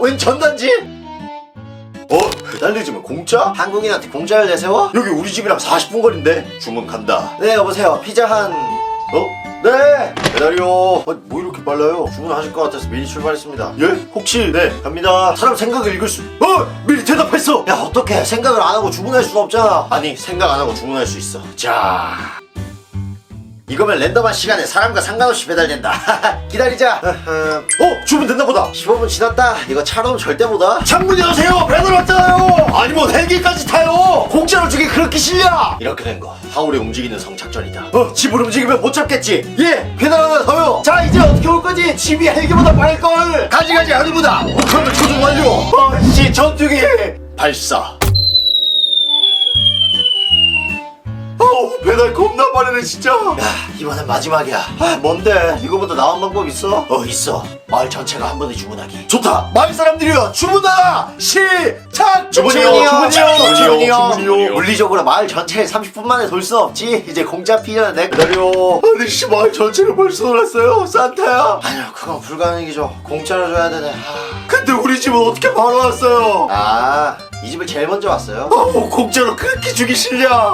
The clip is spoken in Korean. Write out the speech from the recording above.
웬 전단지? 어? 배달 늦으면 공짜? 한국인한테 공짜를 내세워? 여기 우리 집이랑 40분 거리인데 주문 간다 네 여보세요 피자 한... 어? 네 배달이요 어, 뭐 이렇게 빨라요 주문하실 것 같아서 미리 출발했습니다 예? 혹시 네 갑니다 사람 생각을 읽을 수... 어! 미리 대답했어 야 어떡해 생각을 안 하고 주문할 수는 없잖아 아니 생각 안 하고 주문할 수 있어 자... 이거면 랜덤한 시간에 사람과 상관없이 배달된다. 기다리자. 어? 주문 됐나 보다. 15분 지났다. 이거 차로 오면 절대 못 와. 창문 여세요. 배달 왔잖아요. 아니 뭐 헬기까지 타요. 공짜로 주기 그렇게 실려. 이렇게 된 거. 하울의 움직이는 성착전이다. 어? 집을 움직이면 못 잡겠지. 예. 배달 하나 더요. 자 이제 어떻게 올 거지? 집이 헬기보다 빠를 걸. 가지 가지 아니보다. 그러면 조준 완료. 아씨 전투기 발사. 배달 겁나 빠르네 진짜. 야 이번엔 마지막이야. 아. 뭔데? 이거보다 나은 방법 있어? 어 있어. 마을 전체가 한 번에 주문하기. 좋다. 마을 사람들이여 주문하라 시작! 주문이요, 주문이요, 주문이요. 주문이요. 물리적으로 마을 전체를 30분 만에 돌순 없지. 이제 공짜 피자는 내 기다려. 아니 씨 마을 전체를 벌써 돌았어요? 산타야? 아니요 그건 불가능이죠. 공짜로 줘야 되네. 아. 근데 우리 집은 어떻게 바로 왔어요? 아 이 집을 제일 먼저 왔어요? 어 공짜로 그렇게 주기 싫냐